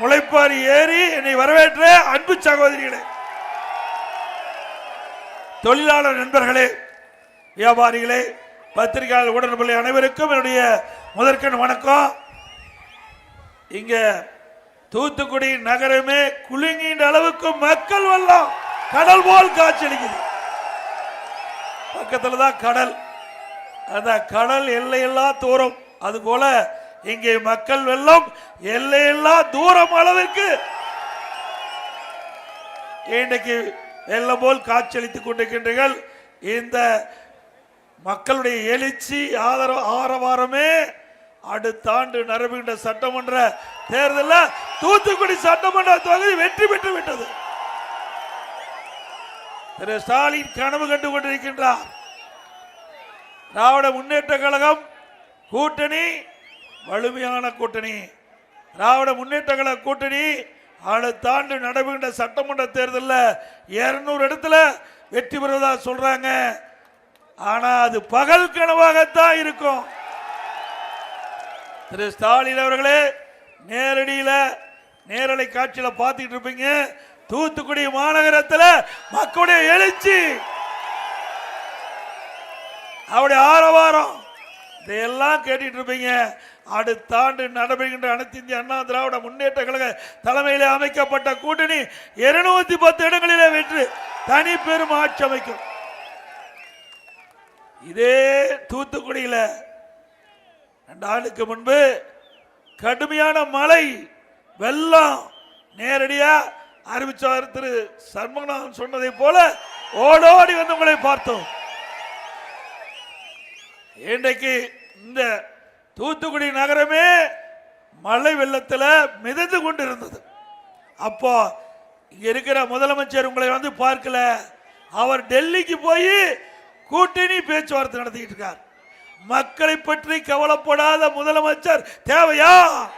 முளைப்பாரி ஏறி என்னை வரவேற்ற அன்பு சகோதரிகளே தொழிலாளர் நண்பர்களே வியாபாரிகளே பத்திரிகையாளர் உடன்பள்ளி அனைவருக்கும் என்னுடைய முதற்கண் வணக்கம். இங்க தூத்துக்குடி நகரமே குலுங்கின்ற அளவுக்கு மக்கள் வெள்ளம் கடல் போல் காட்சியளிக்குது. பக்கத்தில் தான் கடல். அந்த கடல் எல்லையெல்லாம் தூரம். அது போல இங்கே மக்கள் வெள்ளம் எல்லையெல்லா தூரம் அளவிற்கு. இன்றைக்கு வெள்ளம் போல் காட்சியளித்துக் கொண்டிருக்கின்றீர்கள். இந்த மக்களுடைய எழுச்சி ஆதரவு ஆரவாரமே அடுத்த ஆண்டு நடைபெறுகின்ற சட்டமன்ற தேர்தலில் தூத்துக்குடி சட்டமன்ற தொகுதி வெற்றி பெற்று விட்டது. திரு ஸ்டாலின் கனவு கண்டு கொண்டிருக்கின்றார். திராவிட முன்னேற்ற கழகம் கூட்டணி வலிமையான கூட்டணி. திராவிட முன்னேற்ற கூட்டணி அடுத்த ஆண்டு நடைபெறுகின்ற சட்டமன்ற தேர்தலில் இருநூறு இடத்துல வெற்றி பெறுவதா சொல்றாங்க. ஆனா அது பகல் கனவாகத்தான் இருக்கும். திரு ஸ்டாலின் அவர்களே நேரடியில் நேரலை காட்சியில் பார்த்துட்டு இருப்பீங்க. தூத்துக்குடி மாநகரத்தில் மக்களுடைய எழுச்சி. அவருடைய ஆரவாரம். இதையெல்லாம் கேட்டுட்டு இருப்பீங்க. அடுத்த ஆண்டு நடைபெறுகின்ற அனைத்து இந்திய அண்ணா திராவிட முன்னேற்ற கழக தலைமையில் அமைக்கப்பட்ட கூட்டணி இருநூத்தி பத்து இடங்களிலே வெற்று தனி பெரும் ஆட்சி அமைக்கும். இதே தூத்துக்குடியில் ரெண்டு ஆண்டுக்கு முன்பு கடுமையான மழை வெள்ளம் நேரடியாக அறிவிச்சார் திரு சண்முகநாதன் சொன்னதை போல ஓடோடி வந்து உங்களை பார்த்தோம். இன்றைக்கு இந்த தூத்துக்குடி நகரமே மழை வெள்ளத்தில் மிதந்து கொண்டு இருந்தது அப்போ இங்கே இருக்கிற முதலமைச்சர் உங்களை வந்து பார்க்கல. அவர் டெல்லிக்கு போய் கூட்டணி பேச்சுவார்த்தை நடத்திக்கிட்டு இருக்கார். மக்களை பற்றி கவலைப்படாத முதலமைச்சர் தேவையா?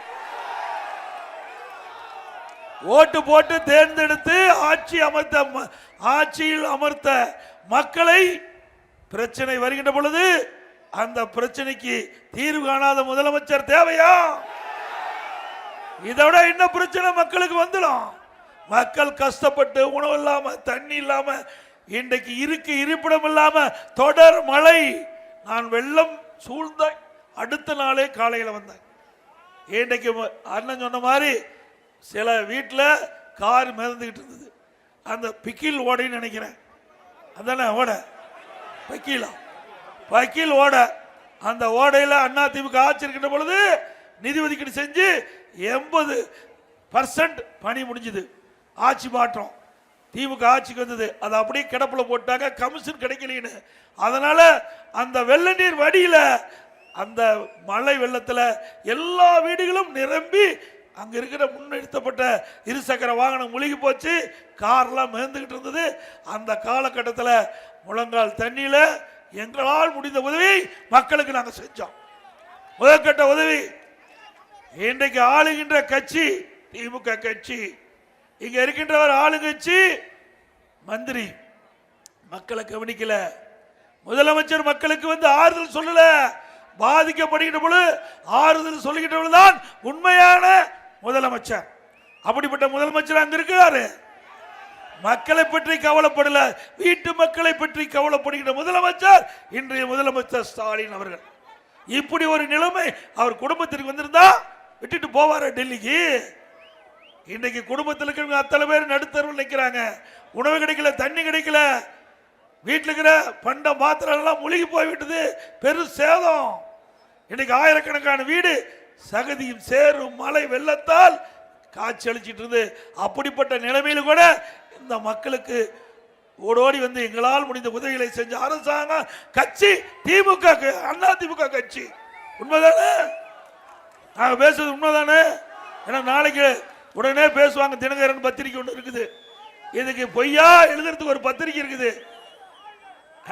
ஓட்டு போட்டு தேர்ந்தெடுத்து ஆட்சி அமர்த்த ம- ஆட்சியில் அமர்த்த மக்களை பிரச்சனை வருகின்ற பொழுது அந்த பிரச்சனைக்கு தீர்வு காணாத முதலமைச்சர் தேவையா? இதை விட என்ன பிரச்சனை மக்களுக்கு வந்துடும். மக்கள் கஷ்டப்பட்டு உணவு இல்லாம தண்ணி இல்லாம இன்றைக்கு இருக்கு இருப்பிடம் இல்லாம தொடர் மழை. நான் வெள்ளம் சூழ்ந்த அடுத்த நாளே காலையில் வந்தேன். இன்றைக்கு அண்ணன் சொன்ன மாதிரி சில வீட்டில் கார் மிதந்துக்கிட்டு இருந்தது. அந்த பிக்கில் ஓடைன்னு நினைக்கிறேன். அதானே ஓட? வக்கீலா வக்கீல் ஓடை. அந்த ஓடையில் அண்ணா திமுக ஆட்சி இருக்கின்ற பொழுது நிதி ஒதுக்கீடு செஞ்சு எண்பது பர்சன்ட் பணி முடிஞ்சுது. ஆட்சி மாற்றம். திமுக ஆட்சிக்கு வந்தது. அதை அப்படியே கிடப்பில் போட்டாங்க. கமிஷன் கிடைக்கலன்னு. அதனால் அந்த வெள்ள நீர் வடியில் அந்த மழை வெள்ளத்தில் எல்லா வீடுகளும் நிரம்பி அங்கே இருக்கிற முன்னெடுத்தப்பட்ட இருசக்கர வாகனம் முழுகி போச்சு. கார்லாம் மேந்துக்கிட்டு இருந்தது. அந்த காலகட்டத்தில் முழங்கால் தண்ணியில் எங்களால் முடிந்த உதவி மக்களுக்கு நாங்கள் செஞ்சோம். முதற்கட்ட உதவி இன்றைக்கு ஆளுகின்ற கட்சி திமுக கட்சி. இங்க இருக்கின்றவர் ஆளுங்கட்சி மந்திரி. மக்களை கவனிக்கல. முதலமைச்சர் மக்களுக்கு வந்து ஆறுதல் சொல்லல. பாதிக்கப்படுகின்ற பொழுது ஆறுதல் சொல்லுகின்றவர்கள் தான் உண்மையான முதலமைச்சர். அப்படிப்பட்ட முதலமைச்சர் அங்க இருக்கிறாரு. மக்களை பற்றி கவலைப்படல. வீட்டு மக்களை பற்றி கவலைப்படுகின்ற முதலமைச்சர் இன்றைய முதலமைச்சர் ஸ்டாலின் அவர்கள். இப்படி ஒரு நிலைமை அவர் குடும்பத்திற்கு வந்திருந்தா விட்டுட்டு போவாரா டெல்லிக்கு? இன்னைக்கு குடும்பத்தில் இருக்கிறவங்க அத்தனை பேர் நடுத்தருவில் நிற்கிறாங்க உணவு கிடைக்கல தண்ணி கிடைக்கல. வீட்டில் இருக்கிற பண்டை பாத்திரம் எல்லாம் முழுகி போய்விட்டது. பெரும் சேதம். இன்னைக்கு ஆயிரக்கணக்கான வீடு சகதியும் சேரும் மழை வெள்ளத்தால் காட்சி அளிச்சிட்டு இருந்து அப்படிப்பட்ட நிலைமையில் கூட இந்த மக்களுக்கு ஓடோடி வந்து எங்களால் முடிந்த உதவிகளை செஞ்ச அரசாங்கம் கட்சி திமுக அண்ணா திமுக கட்சி. உண்மைதானே? நாங்க பேசுறது உண்மைதானே? ஏன்னா நாளைக்கு உடனே பேசுவாங்க தினகரன் பத்திரிக்கை ஒன்று இருக்குது. இதுக்கு பொய்யா எழுதுறதுக்கு ஒரு பத்திரிக்கை இருக்குது.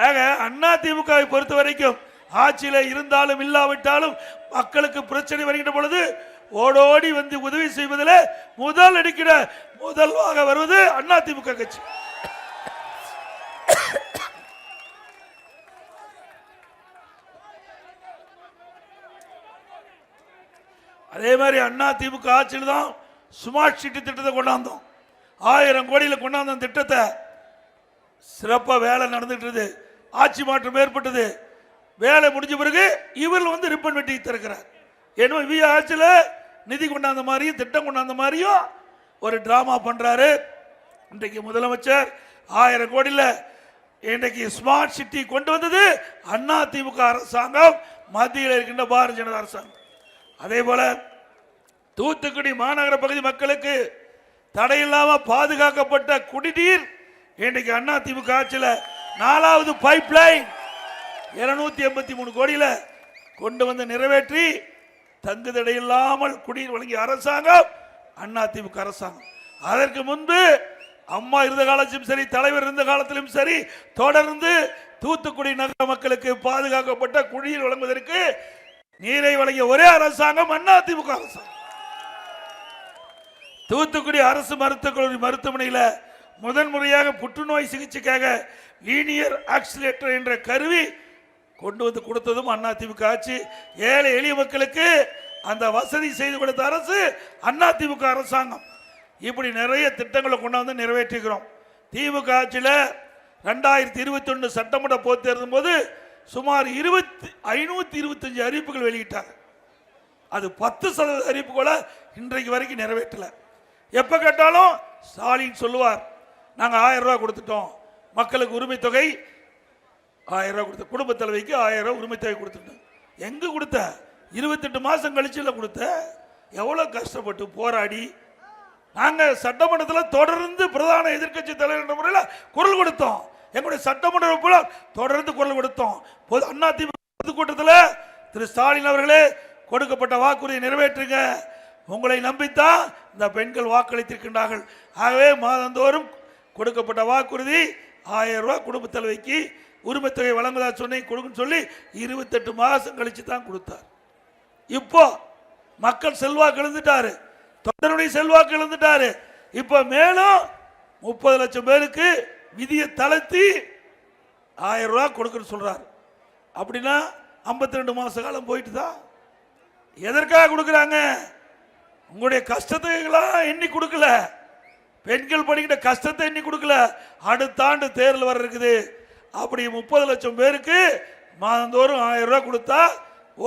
ஆக அண்ணா திமுகவை பொறுத்த வரைக்கும் ஆட்சியில் இருந்தாலும் இல்லாவிட்டாலும் மக்களுக்கு பிரச்சனை வருகின்ற பொழுது ஓடோடி வந்து உதவி செய்வதில் முதல் எடுக்கிற முதல்வாக வருவது அண்ணா திமுக கட்சி. அதே மாதிரி அண்ணா திமுக ஆட்சியில் தான் ஸ்மார்ட் சிட்டி திட்டத்தை கொண்டாந்தோம். ஆயிரம் கோடியில் கொண்டாந்த திட்டத்தை. சிறப்பாக வேலை நடந்துட்டு இருக்குது. ஆட்சி மாற்றம் ஏற்பட்டது. வேலை முடிஞ்ச பிறகு இவர் வந்து ரிப்பன் வெட்டி திறக்கிறார். ஏன்னா வி ஆட்சியில் நிதி கொண்டாந்த மாதிரியும் திட்டம் கொண்டாந்த மாதிரியும் ஒரு ட்ராமா பண்ணுறாரு இன்றைக்கு முதலமைச்சர் ஆயிரம் கோடியில் இன்றைக்கு ஸ்மார்ட் சிட்டி கொண்டு வந்தது அண்ணா திமுக அரசாங்கம். மத்தியில் இருக்கின்ற பாரதிய ஜனதா அரசாங்கம். அதே போல தூத்துக்குடி மாநகர பகுதி மக்களுக்கு தடையில்லாமல் பாதுகாக்கப்பட்ட குடிநீர் இன்றைக்கு அண்ணா திமுக ஆட்சியில் நாலாவது பைப் லைன் இருநூத்தி எண்பத்தி மூணு கோடியில் கொண்டு வந்து நிறைவேற்றி தங்குதடை இல்லாமல் குடிநீர் வழங்கிய அரசாங்கம் அண்ணா திமுக அரசாங்கம். அதற்கு முன்பு அம்மா இருந்த காலத்திலும் சரி தலைவர் இருந்த காலத்திலும் சரி தொடர்ந்து தூத்துக்குடி நகர மக்களுக்கு பாதுகாக்கப்பட்ட குடிநீர் வழங்குவதற்கு நீரை வழங்கிய ஒரே அரசாங்கம் அண்ணா திமுக அரசாங்கம். தூத்துக்குடி அரசு மருத்துவக் கல்லூரி மருத்துவமனையில் முதன் முறையாக புற்றுநோய் சிகிச்சைக்காக லீனியர் ஆக்சிலேட்டர் என்ற கருவி கொண்டு வந்து கொடுத்ததும் அதிமுக ஆட்சி. ஏழை எளிய மக்களுக்கு அந்த வசதி செய்து கொடுத்த அரசு அதிமுக அரசாங்கம். இப்படி நிறைய திட்டங்களை கொண்டு வந்து நிறைவேற்றிக்கிறோம். திமுக ஆட்சியில் ரெண்டாயிரத்தி இருபத்தி ஒன்று சட்டமன்ற போது தேர்தும் போது சுமார் இருபத்தி ஐநூற்றி இருபத்தஞ்சு அறிவிப்புகள் வெளியிட்டாங்க. அது பத்து சதவீத அறிவிப்பு கூட இன்றைக்கு வரைக்கும் நிறைவேற்றல. எப்போ கேட்டாலும் ஸ்டாலின் சொல்லுவார் நாங்கள் ஆயிரம் ரூபா கொடுத்துட்டோம். மக்களுக்கு உரிமை தொகை ஆயிரம் ரூபா கொடுத்த குடும்ப தலைவிக்கு ஆயிரம் ரூபா உரிமை தொகை கொடுத்துட்டோம் கொடுத்த? இருபத்தெட்டு மாதம் கழிச்சில் கொடுத்த. எவ்வளோ கஷ்டப்பட்டு போராடி நாங்கள் சட்டமன்றத்தில் தொடர்ந்து பிரதான எதிர்க்கட்சி தலைவர் என்ற முறையில் குரல் கொடுத்தோம். எங்களுடைய சட்டமன்ற உறுப்பினர் தொடர்ந்து குரல் கொடுத்தோம். பொது அண்ணா திமுக பொதுக்கூட்டத்தில் திரு ஸ்டாலின் அவர்களே கொடுக்கப்பட்ட வாக்குறுதியை நிறைவேற்றுங்க. உங்களை நம்பித்தான் இந்த பெண்கள் வாக்களித்திருக்கின்றார்கள். ஆகவே மாதந்தோறும் கொடுக்கப்பட்ட வாக்குறுதி ஆயிரம் ரூபா குடும்ப தலைவிக்கு உரிமை தொகை வழங்குதா சொன்னேன் கொடுக்குன்னு சொல்லி இருபத்தெட்டு மாதம் கழித்து தான் கொடுத்தார். இப்போ மக்கள் செல்வாக்கு இழந்துட்டாரு. தொண்டனுடைய செல்வாக்கு இழந்துட்டாரு. இப்போ மேலும் முப்பது லட்சம் பேருக்கு விதியை தளர்த்தி ஆயிரம் ரூபா கொடுக்குன்னு சொல்கிறார் அப்படின்னா 52 ரெண்டு மாத காலம் போயிட்டு தான் எதற்காக கொடுக்குறாங்க? உங்களுடைய கஷ்டத்தைலாம் எண்ணி கொடுக்கல. பெண்கள் படிக்கிற கஷ்டத்தை எண்ணி கொடுக்கல. அடுத்த ஆண்டு தேர்தல் வர இருக்குது. அப்படி முப்பது லட்சம் பேருக்கு மாதந்தோறும் ஆயிரம் ரூபா கொடுத்தா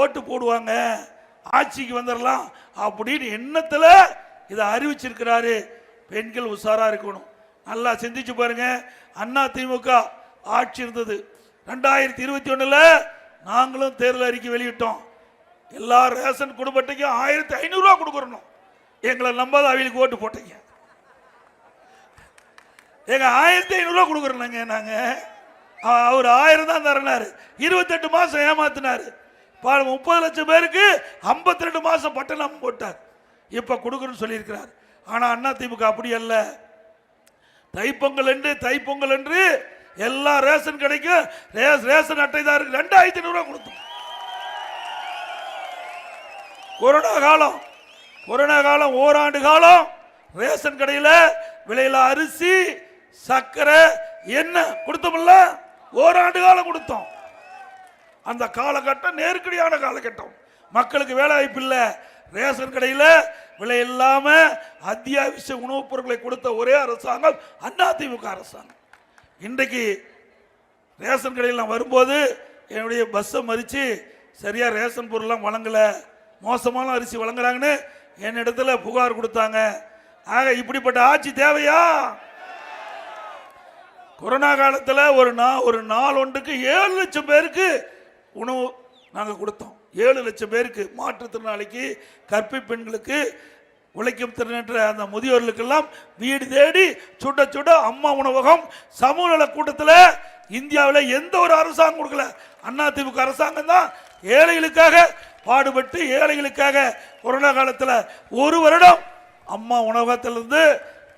ஓட்டு போடுவாங்க. ஆட்சிக்கு வந்துடலாம் அப்படின்னு எண்ணத்தில் இதை அறிவிச்சிருக்கிறாரு. பெண்கள் உஷாராக இருக்கணும். நல்லா சிந்திச்சு பாருங்க. அண்ணா திமுக ஆட்சி இருந்தது. ரெண்டாயிரத்தி இருபத்தி ஒன்றில் நாங்களும் தேர்தல் அறிக்கை வெளியிட்டோம். எல்லா ரேஷன் குடும்பத்தையும் ஆயிரத்தி ஐநூறுரூவா கொடுக்குறணும். எங்களை நம்பாத அவங்களுக்கு ஓட்டு போட்டீங்க. எங்க ஆயிரத்தி ஐநூறுரூவா கொடுக்குறோம் நாங்கள் நாங்கள் அவர் ஆயிரம் தான் தரனாரு. இருபத்தெட்டு மாதம் ஏமாத்தினார். பாரு, முப்பது லட்சம் பேருக்கு 52 ரெண்டு மாதம் பட்டணம் போட்டார். இப்போ கொடுக்குறேன்னு சொல்லியிருக்கிறார். ஆனால் அண்ணா திமுக அப்படி அல்ல. தைப்பொங்கல் என்று தைப்பொங்கல் என்று எல்லா ரேஷன் கிடைக்கும் ரே- ரேஷன் அட்டைதாருக்கு ரெண்டாயிரத்தி ஐநூறுரூவா கொடுத்தோம். கொரோனா காலம் கொரோனா காலம் ஓராண்டு காலம் ரேஷன் கடையில் விலையில அரிசி சர்க்கரை என்ன கொடுத்தோம்ல. ஓராண்டு காலம் கொடுத்தோம். அந்த காலகட்டம் நெருக்கடியான காலகட்டம். மக்களுக்கு வேலை வாய்ப்பு இல்லை. ரேஷன் கடையில் விலை இல்லாமல் அத்தியாவசிய உணவுப் பொருட்களை கொடுத்த ஒரே அரசாங்கம் அதிமுக அரசாங்கம். இன்றைக்கு ரேஷன் கடையில் நான் வரும்போது என்னுடைய பஸ்ஸை மறித்து சரியாக ரேஷன் பொருள்லாம் வழங்கலை. மோசமான அரிசி வழங்குறாங்கன்னு என்னிடத்துல புகார் கொடுத்தாங்க. ஆக இப்படிப்பட்ட ஆட்சி தேவையா? கொரோனா காலத்தில் ஒரு நா ஒரு நாள் ஒன்றுக்கு ஏழு லட்சம் பேருக்கு உணவு நாங்கள் கொடுத்தோம். ஏழு லட்சம் பேருக்கு மாற்றுத்திறனாளிக்கு கற்பி பெண்களுக்கு உழைக்கும் திறனற்ற அந்த முதியோர்களுக்கெல்லாம் வீடு தேடி சுட சுட அம்மா உணவகம் சமூக நல கூட்டத்தில் இந்தியாவில் எந்த ஒரு அரசாங்கம் கொடுக்கல. அண்ணா திமுக அரசாங்கம் தான் ஏழைகளுக்காக பாடுபட்டு ஏழைகளுக்காக கொரோனா காலத்தில் ஒரு வருடம் அம்மா உணவகத்திலிருந்து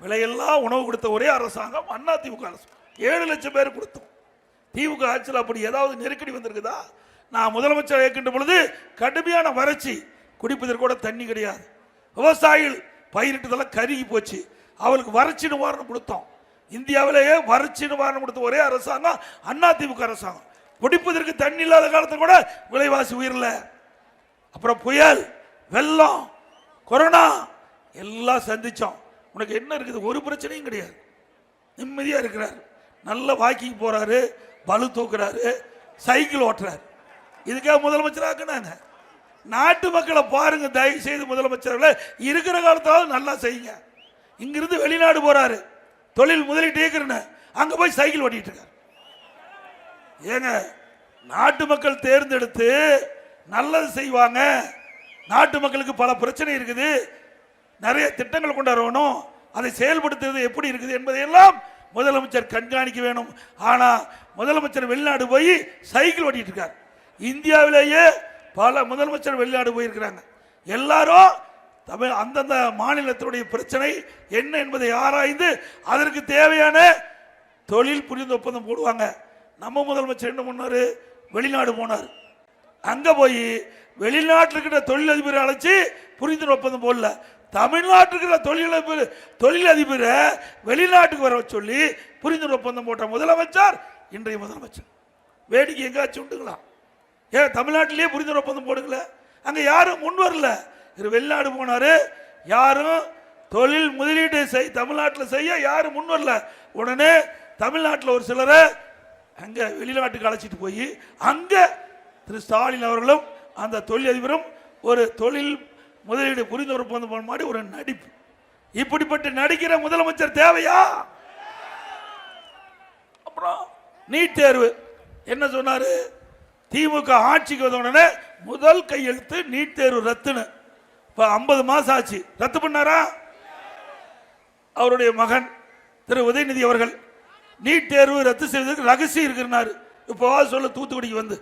விலையெல்லாம் உணவு கொடுத்த ஒரே அரசாங்கம் அண்ணா திமுக அரசாங்கம் ஏழு லட்சம் பேர் கொடுத்தோம். திமுக ஆட்சியில் அப்படி ஏதாவது நெருக்கடி வந்திருக்குதா? நான் முதலமைச்சர் இருக்கின்ற பொழுது கடுமையான வறட்சி. குடிப்பதற்கு கூட தண்ணி கிடையாது. விவசாயிகள் பயிரிட்டதெல்லாம் கருகி போச்சு. அவளுக்கு வறட்சி நிவாரணம் கொடுத்தோம். இந்தியாவிலேயே வறட்சி நிவாரணம் கொடுத்த ஒரே அரசாங்கம் அண்ணா திமுக அரசாங்கம். குடிப்பதற்கு தண்ணி இல்லாத காலத்தில் கூட விலைவாசி உயிரில். அப்புறம் புயல் வெள்ளம் கொரோனா எல்லாம் சந்தித்தோம் உனக்கு என்ன இருக்குது? ஒரு பிரச்சனையும் கிடையாது. நிம்மதியாக இருக்கிறார். நல்ல வாக்கிங் போறாரு பலு தூக்குறாரு சைக்கிள் ஓட்டுறாரு. இதுக்காக முதலமைச்சர் ஆக்குனாங்க நாட்டு மக்களை பாருங்க தயவு செய்து முதலமைச்சர்களை. இருக்கிற காலத்தாவது நல்லா செய்யுங்க. இங்கிருந்து வெளிநாடு போறாரு. தொழில் முதலீட்டு இயக்குறேன்னு அங்க போய் சைக்கிள் ஓட்டிட்டு இருக்காரு. ஏங்க நாட்டு மக்கள் தேர்ந்தெடுத்து நல்லது செய்வாங்க. நாட்டு மக்களுக்கு பல பிரச்சனை இருக்குது. நிறைய திட்டங்கள் கொண்டு வரணும். அதை செயல்படுத்துறது எப்படி இருக்குது என்பதையெல்லாம் முதலமைச்சர் கண்காணிக்க வேணும். ஆனால் முதலமைச்சர் வெளிநாடு போய் சைக்கிள் ஓட்டிகிட்டு இருக்கார் இந்தியாவிலேயே பல முதலமைச்சர் வெளிநாடு போயிருக்கிறாங்க. எல்லாரும் தமிழ் அந்தந்த மாநிலத்தினுடைய பிரச்சனை என்ன என்பதை ஆராய்ந்து அதற்கு தேவையான தொழில் புரிந்து ஒப்பந்தம் போடுவாங்க. நம்ம முதலமைச்சர் என்ன பண்ணார்? வெளிநாடு போனார். அங்கே போய் வெளிநாட்டில் இருக்கிற தொழிலதிபரை அழைச்சி புரிந்து ஒப்பந்தம் போடல. தமிழ்நாட்டில் இருக்கிற தொழிலதிபர் தொழிலதிபரை வெளிநாட்டுக்கு வர சொல்லி புரிந்துணர்வு ஒப்பந்தம் போட்ட முதலமைச்சர் இன்றைய முதலமைச்சர். வேடிக்கை எங்காச்சும் உண்டுங்களா? ஏன் தமிழ்நாட்டிலேயே புரிந்துணர்வு ஒப்பந்தம் போடுங்கள. அங்கே யாரும் முன் வரல. இவர் வெளிநாடு போனார். யாரும் தொழில் முதலீடு செய் தமிழ்நாட்டில் செய்ய யாரும் முன் வரல. உடனே தமிழ்நாட்டில் ஒரு சிலரை அங்கே வெளிநாட்டுக்கு அழைச்சிட்டு போய் அங்கே திரு ஸ்டாலின் அவர்களும் அந்த தொழிலதிபரும் ஒரு தொழில் முதலீடு புரிந்து ஒப்பந்தம் போன மாதிரி ஒரு நடிப்பு. இப்படிப்பட்ட நடிக்கிற முதலமைச்சர் தேவையா? அப்புறம் நீட் தேர்வு. என்ன சொன்னாரு? திமுக ஆட்சிக்கு வந்த உடனே முதல் கையெழுத்து நீட் தேர்வு ரத்துன்னு. இப்போ ஐம்பது மாதம் ஆச்சு. ரத்து பண்ணாரா? அவருடைய மகன் திரு உதயநிதி அவர்கள் நீட் தேர்வு ரத்து செய்வதற்கு ரகசியம் இருக்கிறார் இப்போ சொல்ல தூத்துக்குடிக்கு வந்து.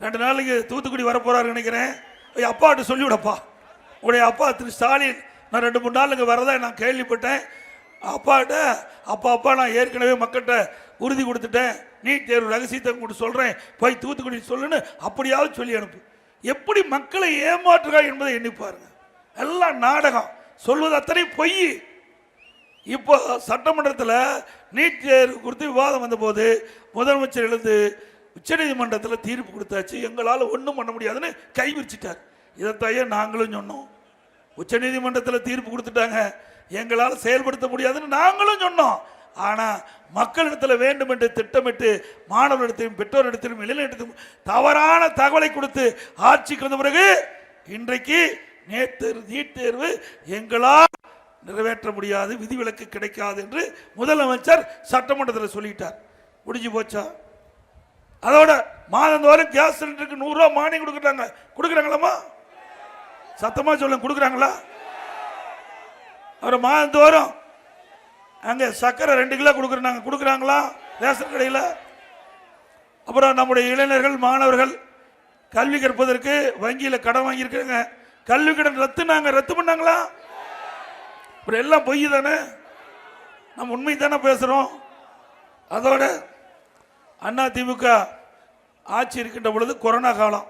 ரெண்டு நாளைக்கு தூத்துக்குடி வர நினைக்கிறேன். அப்பாட்ட சொல்லிவிடப்பா. உடைய அப்பா திரு ஸ்டாலின் நான் ரெண்டு மூணு நாள் இங்கே நான் கேள்விப்பட்டேன். அப்பாட்ட அப்பா அப்பா நான் ஏற்கனவே மக்கள்கிட்ட உறுதி கொடுத்துட்டேன். நீட் தேர்வு ரகசியத்தை கூட சொல்கிறேன் போய் தூத்துக்குடி சொல்லுன்னு அப்படியாவது சொல்லி அனுப்பு. எப்படி மக்களை ஏமாற்றுகா என்பதை எண்ணி பாருங்க. எல்லாம் நாடகம். சொல்வது அத்தனை பொய். இப்போ சட்டமன்றத்தில் நீட் தேர்வு குறித்து விவாதம் வந்தபோது முதலமைச்சர் எழுந்து உச்சநீதிமன்றத்தில் தீர்ப்பு கொடுத்தாச்சு. எங்களால் ஒன்றும் பண்ண முடியாதுன்னு கைவிரிச்சிட்டார் இதைத்தையே நாங்களும் சொன்னோம். உச்சநீதிமன்றத்தில் தீர்ப்பு கொடுத்துட்டாங்க. எங்களால் செயல்படுத்த முடியாதுன்னு நாங்களும் சொன்னோம். ஆனால் மக்களிடத்தில் வேண்டும் என்று திட்டமிட்டு மாணவரிடத்திலும் பெற்றோரிடத்திலும் இளைஞரிடத்திலும் தவறான தகவலை கொடுத்து ஆட்சிக்கு வந்த பிறகு இன்றைக்கு நேற்று நீட் தேர்வு எங்களால் நிறைவேற்ற முடியாது விதிவிலக்கு கிடைக்காது என்று முதலமைச்சர் சட்டமன்றத்தில் சொல்லிட்டார். முடிஞ்சு போச்சா? அதோட மாதந்தோறும் கேஸ் சிலிண்டருக்கு நூறுரூவா மானியம் கொடுக்குறாங்க. கொடுக்குறாங்களாம்மா? சத்தமாக சொல்லுங்க கொடுக்குறாங்களா? அவர் மாதந்தோறும் அங்கே சர்க்கரை ரெண்டு கிலோ கொடுக்குறாங்க. கொடுக்குறாங்களா? ரேஷன் கடையில். அப்புறம் நம்முடைய இளைஞர்கள் மாணவர்கள் கல்வி கற்பதற்கு வங்கியில் கடன் வாங்கியிருக்காங்க. கல்வி கடன் நாங்கள் ரத்து பண்ணாங்களா? அப்புறம் எல்லாம் பொய் தானே? நம்ம உண்மை தானே பேசுகிறோம் அதோட அண்ணா திமுக ஆட்சி இருக்கின்ற பொழுது கொரோனா காலம்.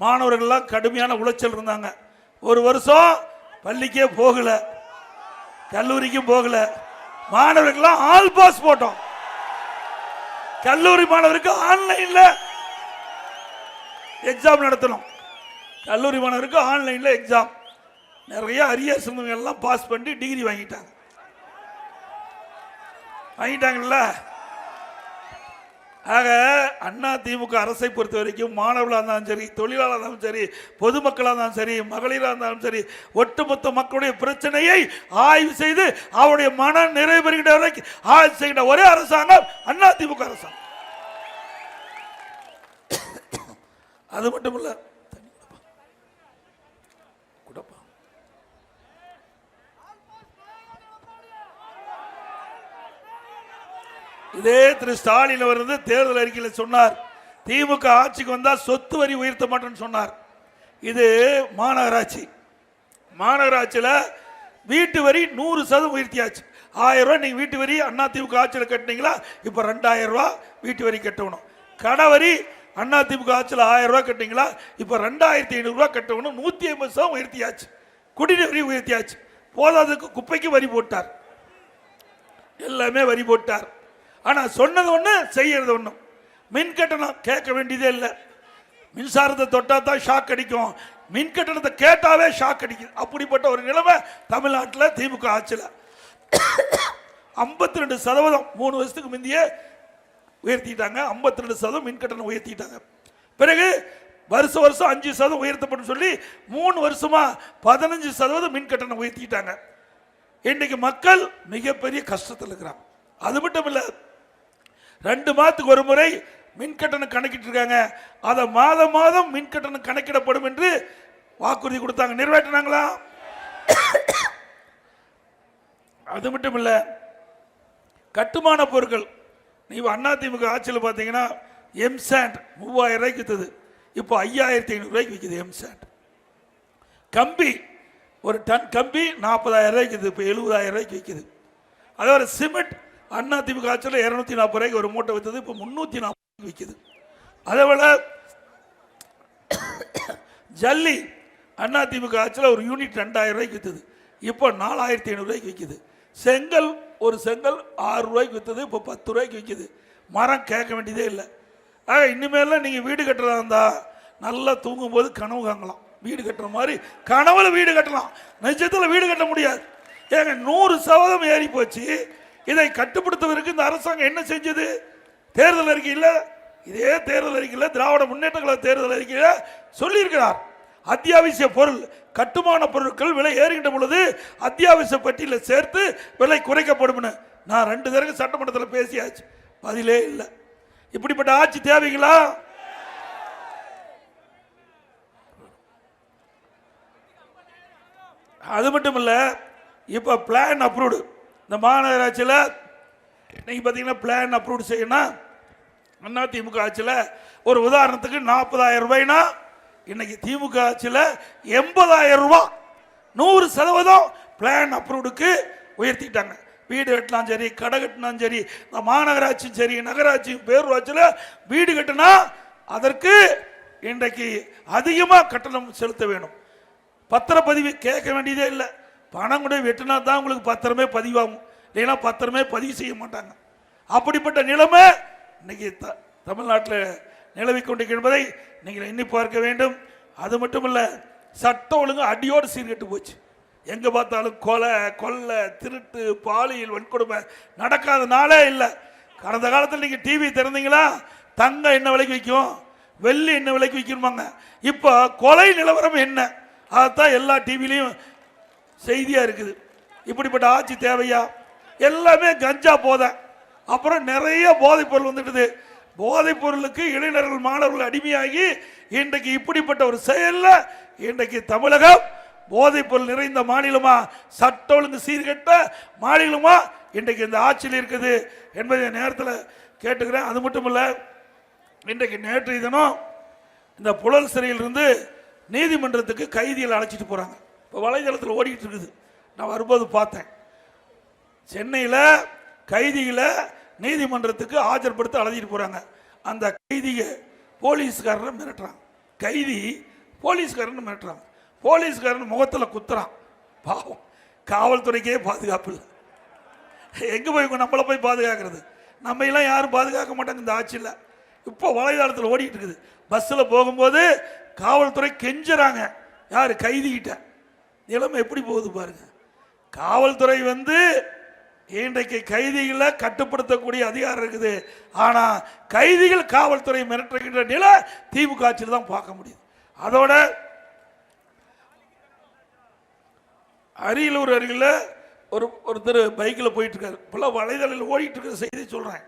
மாணவர்கள்லாம் கடுமையான உளைச்சல் இருந்தாங்க. ஒரு வருஷம் பள்ளிக்கே போகல. கல்லூரிக்கும் போகல. மாணவர்கள்லாம் ஆல் பாஸ் போட்டோம். கல்லூரி மாணவருக்கு ஆன்லைன்ல எக்ஸாம் நடத்தணும். கல்லூரி மாணவருக்கு ஆன்லைன்ல எக்ஸாம். நிறைய அரியர்ஸ் இருந்தவங்க எல்லாம் பாஸ் பண்ணி டிகிரி வாங்கிட்டாங்க. வாங்கிட்டாங்கல்ல? ஆக அண்ணா திமுக அரசை பொறுத்த வரைக்கும் மாணவர்களாக இருந்தாலும் சரி தொழிலாளர் இருந்தாலும் சரி பொதுமக்களாக இருந்தாலும் சரி மகளிராக இருந்தாலும் சரி ஒட்டுமொத்த மக்களுடைய பிரச்சனையை ஆய்வு செய்து அவருடைய மன நிறைவு பெறுகின்ற வரைக்கும் ஆய்வு செய்கின்ற ஒரே அரசாங்கம் அண்ணா திமுக அரசாங்கம். அது மட்டும் இல்லை இதே திரு ஸ்டாலின் அவர் வந்து தேர்தல் அறிக்கையில் சொன்னார். திமுக ஆட்சிக்கு வந்தால் சொத்து வரி உயர்த்த மாட்டேன்னு சொன்னார். இது மாநகராட்சி. மாநகராட்சியில் வீட்டு வரி நூறு சதம் உயர்த்தியாச்சு. ஆயிரம் ரூபா நீங்கள் வீட்டு வரி அண்ணா திமுக ஆட்சியில் கட்டினீங்களா? இப்போ ரெண்டாயிரம் ரூபா வீட்டு வரி கட்டணும். கடை வரி அண்ணா திமுக ஆட்சியில் ஆயிரம் ரூபா கட்டினீங்களா? இப்போ ரெண்டாயிரத்தி ஐநூறுரூவா கட்டணும் நூற்றி ஐம்பது சதம் உயர்த்தியாச்சு. குடிநீர் வரி உயர்த்தியாச்சு. போதாதுக்கு குப்பைக்கு வரி போட்டார். எல்லாமே வரி போட்டார். ஆனால் சொன்னது ஒன்று செய்யறது ஒன்றும் மின் கட்டணம் கேட்க வேண்டியதே இல்லை. மின்சாரத்தை தொட்டா தான் ஷாக் அடிக்கும். மின் கட்டணத்தை கேட்டாவே ஷாக் அடிக்குது. அப்படிப்பட்ட ஒரு நிலைமை தமிழ்நாட்டில் திமுக ஆட்சியில் ஐம்பத்தி ரெண்டு சதவீதம் மூணு வருஷத்துக்கு முந்தையே உயர்த்திட்டாங்க. ஐம்பத்தி ரெண்டு சதவீதம் மின் கட்டணம் உயர்த்திட்டாங்க. பிறகு வருஷம் வருஷம் அஞ்சு சதவீதம் உயர்த்தப்படும் சொல்லி மூணு வருஷமாக பதினஞ்சு சதவீதம் மின் கட்டணம் உயர்த்திட்டாங்க. இன்னைக்கு மக்கள் மிகப்பெரிய கஷ்டத்தில் இருக்கிறாங்க. அது மட்டும் இல்லை ரெண்டு மாதத்துக்கு ஒரு முறை மின்கட்டணம் கணக்கிட்டு இருக்காங்க அதை மாதம் மாதம் மின் கட்டணம் கணக்கிடப்படும் என்று வாக்குறுதி கொடுத்தாங்க. நிறைவேற்றினாங்களா? அது மட்டும் இல்ல கட்டுமான பொருட்கள். நீ அதிமுக ஆட்சியில் பார்த்தீங்கன்னா எம்சாண்ட் மூவாயிரம் ரூபாய்க்கு வித்தது. இப்போ ஐயாயிரத்தி ஐநூறு ரூபாய்க்கு விற்கிது எம்சாண்ட் கம்பி ஒரு டன் கம்பி நாற்பதாயிரம் ரூபாய்க்கு இப்போ எழுபதாயிரம் ரூபாய்க்கு விற்கிது அதோட சிமெண்ட் அண்ணா திமுக ஆட்சியில் இரநூத்தி நாற்பது ரூபாய்க்கு ஒரு மூட்டை விற்றது இப்போ முந்நூற்றி நாற்பது விற்கிது அதே போல் ஜல்லி அண்ணா திமுக ஆட்சியில் ஒரு யூனிட் ரெண்டாயிரம் ரூபாய்க்கு விற்றுது இப்போ நாலாயிரத்தி ஐநூறுரூவாய்க்கு விற்கிது செங்கல் ஒரு செங்கல் ஆறு ரூபாய்க்கு விற்றுது இப்போ பத்து ரூபாய்க்கு விற்கிது மரம் கேட்க வேண்டியதே இல்லை. ஆக இனிமேலாம் நீங்கள் வீடு கட்டுறதா இருந்தால் நல்லா தூங்கும்போது கனவு காங்கலாம் வீடு கட்டுற மாதிரி கனவுல வீடு கட்டலாம். நிஜத்தில் வீடு கட்ட முடியாது. ஏங்க நூறு சதவீதம் ஏறி போச்சு. இதை கட்டுப்படுத்துவதற்கு இந்த அரசாங்கம் என்ன செஞ்சது? தேர்தல் அறிக்கையில் இதே தேர்தல் அறிக்கையில் திராவிட முன்னேற்ற கழக தேர்தல் அறிக்கையில் சொல்லியிருக்கிறார். அத்தியாவசிய பொருள் கட்டுமான பொருட்கள் விலை ஏறுகின்ற பொழுது அத்தியாவசிய பட்டியலில் சேர்த்து விலை குறைக்கப்படும்னு. நான் ரெண்டு தடவை சட்டமன்றத்தில் பேசியாச்சு. பதிலே இல்லை. இப்படிப்பட்ட ஆட்சி தேவைங்களா? அது மட்டும் இல்லை இப்போ பிளான் அப்ரூவ்டு இந்த மாநகராட்சியில் நீங்கள் பார்த்தீங்கன்னா பிளான் அப்ரூவ்டு செய்யணும் அண்ணா திமுக ஆட்சியில் ஒரு உதாரணத்துக்கு நாற்பதாயிரம் ரூபாய்னா இன்னைக்கு திமுக ஆட்சியில் எண்பதாயிரம் ரூபா நூறு சதவீதம் பிளான் அப்ரூவ்டுக்கு உயர்த்திட்டாங்க. வீடு கட்டினாலும் சரி கடை கட்டினாலும் சரி இந்த மாநகராட்சியும் சரி நகராட்சியும் பேரூராட்சியில் வீடு கட்டினா அதற்கு இன்றைக்கு அதிகமாக கட்டணம் செலுத்த வேணும். பத்திரப்பதிவு கேட்க வேண்டியதே இல்லை. பணம் கூட வெட்டினா தான் உங்களுக்கு பத்திரமே பதிவாகும். இல்லைன்னா பத்திரமே பதிவு செய்ய மாட்டாங்க. அப்படிப்பட்ட நிலைமை இன்னைக்கு த தமிழ்நாட்டில் நிலவி கொண்டிருக்கின்றதை நீங்கள் எண்ணி பார்க்க வேண்டும். அது மட்டும் இல்லை சட்டம் ஒழுங்கு அடியோடு சீர்கெட்டு போச்சு. எங்கே பார்த்தாலும் கொலை கொள்ளை திருட்டு பாலியல் வன்கொடுமை நடக்காத நாளே இல்லை. கடந்த காலத்தில் நீங்கள் டிவி திறந்தீங்களா? தங்கம் என்ன விலைக்கு விற்கும் வெள்ளி என்ன விலைக்கு விற்கணுமாங்க இப்போ கொலை நிலவரம் என்ன? அதைத்தான் எல்லா டிவிலையும் செய்தியாக இருக்குது. இப்படிப்பட்ட ஆட்சி தேவையா? எல்லாமே கஞ்சா போதை. அப்புறம் நிறைய போதைப் பொருள் வந்துட்டுது. போதைப் பொருளுக்கு இளைஞர்கள் மாணவர்கள் அடிமையாகி இன்றைக்கு இப்படிப்பட்ட ஒரு செயலில் இன்றைக்கு தமிழகம் போதைப் பொருள் நிறைந்த மாநிலமா? சட்ட ஒழுங்கு சீர்கெட்ட மாநிலமா? இன்றைக்கு இந்த ஆட்சியில் இருக்குது என்பதை நேரத்தில் கேட்டுக்கிறேன். அது மட்டும் இல்லை இன்றைக்கு நேற்றைய தினம் இந்த புழல் சிறையிலிருந்து நீதிமன்றத்துக்கு கைதிகள் அழைச்சிட்டு போகிறாங்க இப்போ வலைதளத்தில் ஓடிக்கிட்டு இருக்குது. நான் வரும்போது பார்த்தேன். சென்னையில் கைதிகளை நீதிமன்றத்துக்கு ஆஜர்படுத்த அழைச்சிட்டு போகிறாங்க அந்த கைதியை போலீஸ்காரரை மிரட்டுறாங்க கைதி போலீஸ்காரன் மிரட்டுறாங்க போலீஸ்காரன் முகத்தில் குத்துறான். பாவம். காவல்துறைக்கே பாதுகாப்பு இல்லை. எங்கே போய் நம்மளை போய் பாதுகாக்கிறது? நம்ம எல்லாம் யாரும் பாதுகாக்க மாட்டாங்க இந்த ஆட்சியில் இப்போ வலைதளத்தில் ஓடிக்கிட்டு இருக்குது. பஸ்ஸில் போகும்போது காவல்துறை கெஞ்சுறாங்க. யார்? கைதிக்கிட்ட நிலைமை எப்படி போகுது பாருங்க. காவல்துறை வந்து இன்றைக்கு கைதிகளை கட்டுப்படுத்தக்கூடிய அதிகாரம் இருக்குது. ஆனா கைதிகள் காவல்துறை மிரட்டுகின்ற நிலை திமுக ஆட்சியில் தான் பார்க்க முடியுது. அதோட அரியலூர் அருகில் ஒரு ஒருத்தர் பைக்கில் போயிட்டுருக்காரு. இப்போல்லாம் வலைதளில் ஓடிட்டு இருக்கிற செய்தி சொல்கிறேன்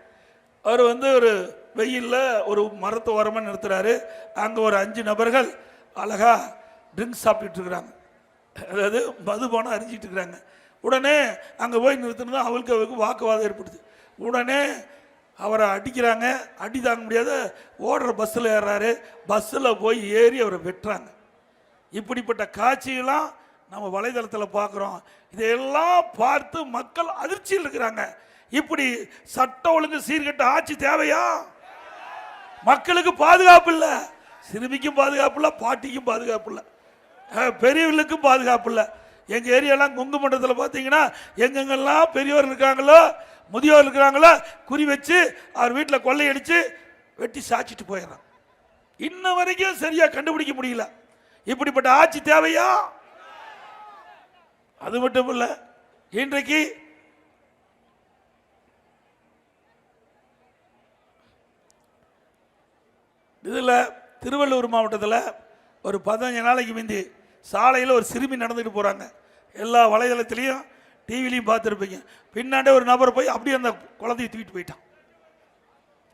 அவர் வந்து ஒரு வெயிலில் ஒரு மரத்தை ஓரமாக நிறுத்துறாரு. அங்கே ஒரு அஞ்சு நபர்கள் அழகாக ட்ரிங்க்ஸ் சாப்பிட்டுட்டு இருக்கிறாங்க. அதாவது மதுபானம் அறிஞ்சிட்டு இருக்கிறாங்க உடனே அங்கே போய் நிறுத்தினா அவளுக்கு அவளுக்கு வாக்குவாதம் ஏற்படுது. உடனே அவரை அடிக்கிறாங்க. அடி தாங்க முடியாத ஓடுற பஸ்ஸில் ஏறுறாரு. பஸ்ஸில் போய் ஏறி அவரை வெட்டுறாங்க. இப்படிப்பட்ட காட்சியெல்லாம் நம்ம வலைதளத்தில் பார்க்குறோம். இதையெல்லாம் பார்த்து மக்கள் அதிர்ச்சியில் இருக்கிறாங்க. இப்படி சட்டம் ஒழுங்கு சீர்கெட்ட ஆட்சி தேவையா? மக்களுக்கு பாதுகாப்பு இல்லை. சிறுமிக்கும் பாதுகாப்பு இல்லை பாட்டிக்கும் பாதுகாப்பு இல்லை. பெரியவர்களுக்கும் பாதுகாப்பு இல்லை. எங்கள் ஏரியாலாம் கொங்கு மண்டலத்தில் பார்த்தீங்கன்னா எங்கெங்கெல்லாம் பெரியவர் இருக்காங்களோ முதியோர் இருக்கிறாங்களோ குறி வச்சு அவர் வீட்டில் கொள்ளையடித்து வெட்டி சாச்சிட்டு போயிடறான். இன்ன வரைக்கும் சரியாக கண்டுபிடிக்க முடியல. இப்படிப்பட்ட ஆட்சி தேவையா? அது மட்டும் இல்லை இன்றைக்கு இதில் திருவள்ளூர் மாவட்டத்தில் ஒரு பதினஞ்சு நாளைக்கு முந்தி சாலையில் ஒரு சிறுமி நடந்துட்டு போகிறாங்க எல்லா வலைதளத்துலேயும் டிவிலையும் பார்த்துருப்பீங்க. பின்னாண்டே ஒரு நபர் போய் அப்படியே அந்த குழந்தைய தூக்கிட்டு போயிட்டான்.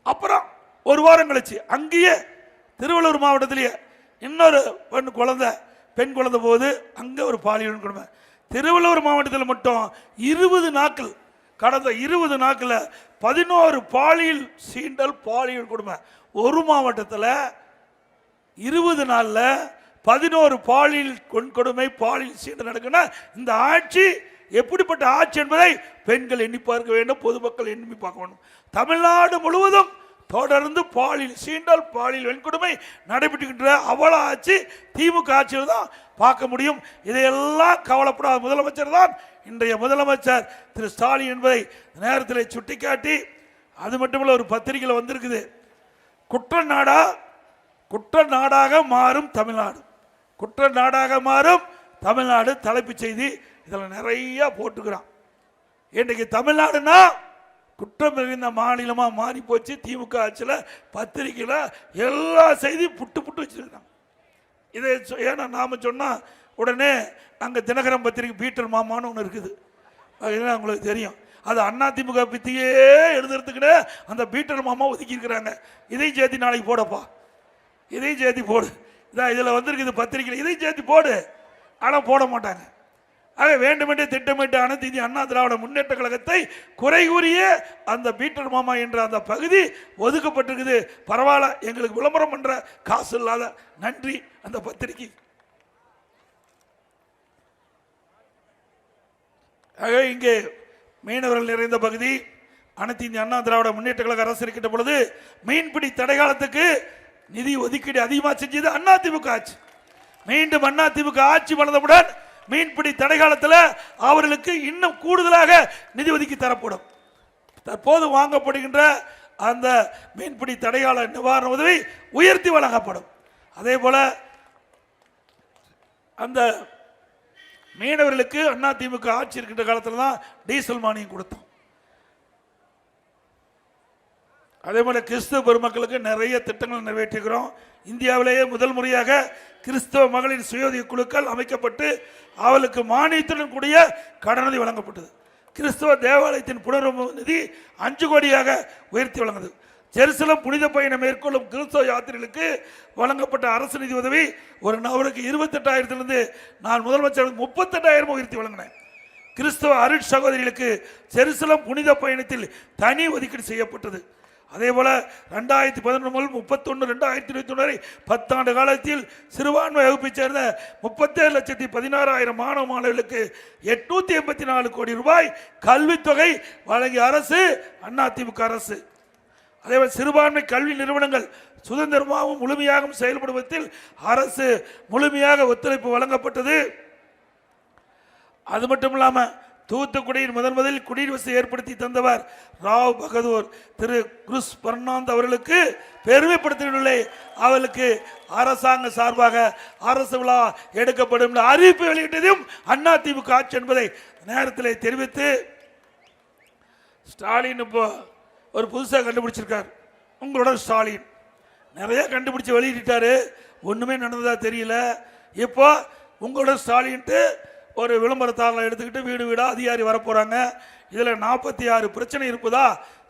அப்புறம் ஒரு வாரம் கழிச்சு அங்கேயே திருவள்ளூர் மாவட்டத்திலேயே இன்னொரு பெண் குழந்தை பெண் குழந்தை போது அங்கே ஒரு பாலியல் கொடுமை. திருவள்ளூர் மாவட்டத்தில் மட்டும் இருபது நாட்கள் கடந்த இருபது நாட்களில் பதினோரு பாலியல் சீண்டல் பாலியல் கொடுமை. ஒரு மாவட்டத்தில் இருபது நாளில் பதினோரு பாலியல் கொன்கொடுமை பாலியல் சீண்டு நடக்குன்னா இந்த ஆட்சி எப்படிப்பட்ட ஆட்சி என்பதை பெண்கள் எண்ணி பார்க்க வேண்டும் பொதுமக்கள் எண்ணி பார்க்க வேண்டும். தமிழ்நாடு முழுவதும் தொடர்ந்து பாலியல் சீண்டல் பாலியல் வெண்கொடுமை நடைபெற்றுகின்ற அவல ஆட்சி திமுக ஆட்சியில் தான் பார்க்க முடியும். இதையெல்லாம் கவலைப்படாத முதலமைச்சர் தான் இன்றைய முதலமைச்சர். திரு ஸ்டாலின் என்பதை நேரத்தில் சுட்டிக்காட்டி அது மட்டுமல்ல ஒரு பத்திரிகையில் வந்திருக்குது. குற்ற நாடா குற்ற நாடாக மாறும் தமிழ்நாடு. குற்ற நாடாக மாறும். தமிழ்நாடு தலைப்புச் செய்தி இதில் நிறைய போட்டுக்கிறான். இன்றைக்கு தமிழ்நாடுனா குற்றம் மிகுந்த மாநிலமாக மாறி போச்சு. திமுக ஆட்சியில் பத்திரிக்கையில் எல்லா செய்தியும் புட்டு புட்டு வச்சுருக்காங்க இதை சொ- ஏன்னா நாம் சொன்னால் உடனே அங்கே தினகரம் பத்திரிகை பீட்டர் மாமான்னு ஒன்று இருக்குது. அதுதான் உங்களுக்கு தெரியும். அது அண்ணா திமுக பற்றியே எழுதுறதுக்குன்னு அந்த பீட்டர் மாமா ஒதுக்கியிருக்கிறாங்க. இதையும் சேர்த்து நாளைக்கு போடப்பா. இதையும் சேர்த்து போடு. இதான் இதில் வந்திருக்குது பத்திரிக்கையில். இதையும் சேர்த்து போடு. ஆனால் போட மாட்டாங்க. ஆக வேண்டுமென்றே திட்டமிட்டு அனைத்து இந்திய அண்ணா திராவிட முன்னேற்ற கழகத்தை குறை கூறிய அந்த பீட்டர் மாமா என்ற அந்த பகுதி ஒதுக்கப்பட்டிருக்குது. பரவாயில்ல எங்களுக்கு விளம்பரம் பண்ணுற காசு இல்லாத நன்றி அந்த பத்திரிகை. ஆக இங்கே மீனவர்கள் நிறைந்த பகுதி அனைத்து இந்திய அண்ணா திராவிட முன்னேற்ற கழக அரசு இருக்கின்ற பொழுது மீன்பிடி தடை காலத்துக்கு நிதி ஒதுக்கீடு அதிகமாக செஞ்சது அண்ணா திமுக ஆட்சி. மீண்டும் அண்ணா திமுக ஆட்சி வளர்ந்தவுடன் மீன்பிடி தடை காலத்தில் அவர்களுக்கு இன்னும் கூடுதலாக நிதி ஒதுக்கி தரப்படும். தற்போது வாங்கப்படுகின்ற அந்த மீன்பிடி தடைகால நிவாரண உதவி உயர்த்தி வழங்கப்படும். அதே போல அந்த மீனவர்களுக்கு அண்ணா திமுக ஆட்சி இருக்கின்ற காலத்தில் தான் டீசல் மானியம் கொடுத்தோம். அதே போல கிறிஸ்துவ பெருமக்களுக்கு நிறைய திட்டங்கள் நிறைவேற்றுகிறோம். இந்தியாவிலேயே முதல் முறையாக கிறிஸ்தவ மகளிர் சுயோதய குழுக்கள் அமைக்கப்பட்டு அவளுக்கு மானியத்துடன் கூடிய கடனுதவி வழங்கப்பட்டது. கிறிஸ்தவ தேவாலயத்தின் புனர்வு நிதி அஞ்சு கோடியாக உயர்த்தி வழங்குது. ஜெருசலம் புனித பயணம் மேற்கொள்ளும் கிறிஸ்தவ யாத்திரைகளுக்கு வழங்கப்பட்ட அரசு நிதி உதவி ஒரு நபருக்கு இருபத்தெட்டாயிரத்திலிருந்து நான் முதலமைச்சர் முப்பத்தெட்டாயிரம் உயர்த்தி வழங்கினேன். கிறிஸ்தவ அருட் சகோதரிகளுக்கு ஜெருசலம் புனித பயணத்தில் தனி ஒதுக்கீடு செய்யப்பட்டது. அதே போல் ரெண்டாயிரத்தி பதினொன்று முதல் முப்பத்தொன்று ரெண்டாயிரத்தி இருபத்தி ஒன்று வரை பத்தாண்டு காலத்தில் சிறுபான்மை வகுப்பைச் சேர்ந்த முப்பத்தேழு லட்சத்தி பதினாறாயிரம் மாணவ மாணவர்களுக்கு எட்நூற்றி எண்பத்தி நாலு கோடி ரூபாய் கல்வித்தொகை வழங்கிய அரசு அதிமுக அரசு. அதேபோல் சிறுபான்மை கல்வி நிறுவனங்கள் சுதந்திரமாகவும் முழுமையாகவும் செயல்படுவதில் அரசு முழுமையாக ஒத்துழைப்பு வழங்கப்பட்டது. அது மட்டும் இல்லாமல் தூத்துக்குடியில் முதன் முதலில் குடியிருவசதி ஏற்படுத்தி தந்தவர் ராவ் பகதூர். திரு குருஸ் பர்னாந்த் அவர்களுக்கு பெருமைப்படுத்தியுள்ளே அவர்களுக்கு அரசாங்க சார்பாக அரசு விழா எடுக்கப்படும் அறிவிப்பு வெளியிட்டதையும் அண்ணா திமுக ஆட்சி என்பதை நேரத்தில் தெரிவித்து ஸ்டாலின் இப்போ ஒரு புதுசாக கண்டுபிடிச்சிருக்கார். உங்களோட ஸ்டாலின். நிறைய கண்டுபிடிச்சு வெளியிட்டாரு ஒன்றுமே நடந்ததாக தெரியல. இப்போ உங்களோட ஸ்டாலின்ட்டு ஒரு விளம்பரத்தாளை எடுத்துக்கிட்டு வீடு வீடாக அதிகாரி வரப்போகிறாங்க இதில் நாற்பத்தி ஆறு பிரச்சனை இருப்பதா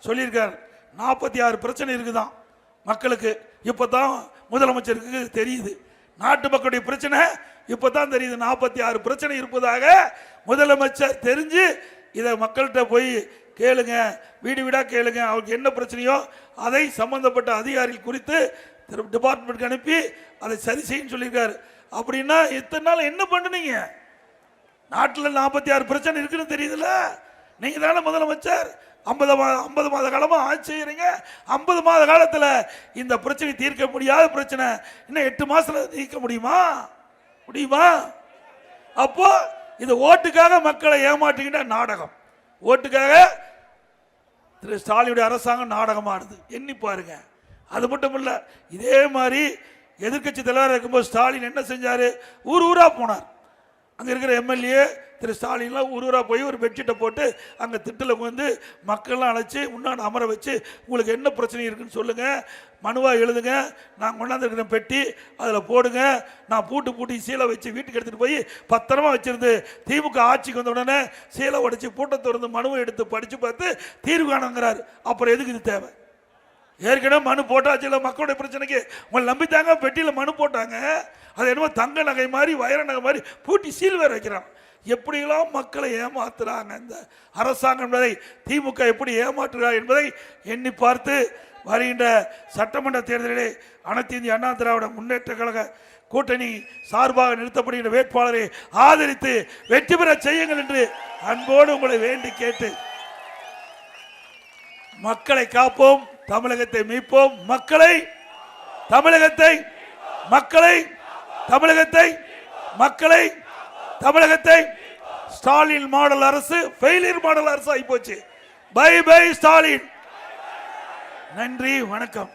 சொல்லியிருக்கார். நாற்பத்தி ஆறு பிரச்சனை இருக்குதான் மக்களுக்கு. இப்போ தான் முதலமைச்சருக்கு தெரியுது. நாட்டு மக்களுடைய பிரச்சனை இப்போ தான் தெரியுது. நாற்பத்தி ஆறு பிரச்சனை இருப்பதாக முதலமைச்சர் தெரிஞ்சு இதை மக்கள்கிட்ட போய் கேளுங்க. வீடு வீடாக கேளுங்க. அவருக்கு என்ன பிரச்சனையோ அதை சம்பந்தப்பட்ட அதிகாரிகள் குறித்து டிபார்ட்மெண்ட்டுக்கு அனுப்பி அதை சரி செய்யன்னு சொல்லியிருக்காரு. அப்படின்னா இத்தனை நாள் என்ன பண்ணுனீங்க? நாட்டில் நாற்பத்தி ஆறு பிரச்சனை இருக்குன்னு தெரியுதுல்ல? நீங்கள் தானே முதலமைச்சர்? ஐம்பது ஐம்பது மாத காலமாக ஆட்சி செய்கிறீங்க ஐம்பது மாத காலத்தில் இந்த பிரச்சனை தீர்க்க முடியாத பிரச்சனை இன்னும் எட்டு மாதத்தில் தீர்க்க முடியுமா? முடியுமா? அப்போ இது ஓட்டுக்காக மக்களை ஏமாற்றுகின்ற நாடகம். ஓட்டுக்காக திரு ஸ்டாலினுடைய அரசாங்கம் நாடகமானது எண்ணி பாருங்க. அது மட்டும் இல்லை இதே மாதிரி எதிர்க்கட்சி தலைவராக இருக்கும்போது ஸ்டாலின் என்ன செஞ்சார்? ஊர் ஊராக போனார். அங்கே இருக்கிற எம்எல்ஏ திரு ஸ்டாலின்லாம் ஊர் போய் ஒரு பெட்ஷீட்டை போட்டு அங்கே திட்டில் வந்து மக்கள்லாம் அழைச்சி முன்னாடி அமர வச்சு உங்களுக்கு என்ன பிரச்சனை இருக்குன்னு சொல்லுங்கள் மனுவாக எழுதுங்க. நான் கொண்டாந்துருக்கிற பெட்டி அதில் போடுங்க. நான் பூட்டு பூட்டி சீலை வச்சு வீட்டுக்கு எடுத்துகிட்டு போய் பத்திரமா வச்சுருந்து திமுக ஆட்சிக்கு வந்த உடனே சீலை உடைச்சி பூட்டை திறந்து மனுவை எடுத்து படித்து பார்த்து தீர்வு காணுங்கிறார். அப்புறம் எதுக்கு இது தேவை? ஏற்கனவே மனு போட்டாச்சு இல்லை மக்களுடைய பிரச்சனைக்கு. உங்களை நம்பித்தாங்க பெட்டியில் மனு போட்டாங்க. அது என்னமோ தங்க நகை மாதிரி வைர நகை மாதிரி பூட்டி சீல் வைக்கிறான். எப்படியெல்லாம் மக்களை ஏமாத்துறாங்க இந்த அரசாங்கம் என்பதை திமுக எப்படி ஏமாற்றுகிறார் என்பதை எண்ணி பார்த்து வருகின்ற சட்டமன்ற தேர்தலிலே அனைத்து இந்திய அண்ணா திராவிட முன்னேற்ற கழக கூட்டணி சார்பாக நிறுத்தப்படுகின்ற வேட்பாளரை ஆதரித்து வெற்றி பெற செய்யுங்கள் என்று அன்போடு உங்களை வேண்டி கேட்டு மக்களை காப்போம் தமிழகத்தை மீட்போம் மக்களை தமிழகத்தை மக்களை தமிழகத்தை மக்களை தமிழகத்தை ஸ்டாலின் மாடல் அரசு ஃபெயிலியர் மாடல் அரசு ஆகி போச்சு. Bye bye Stalin. நன்றி வணக்கம்.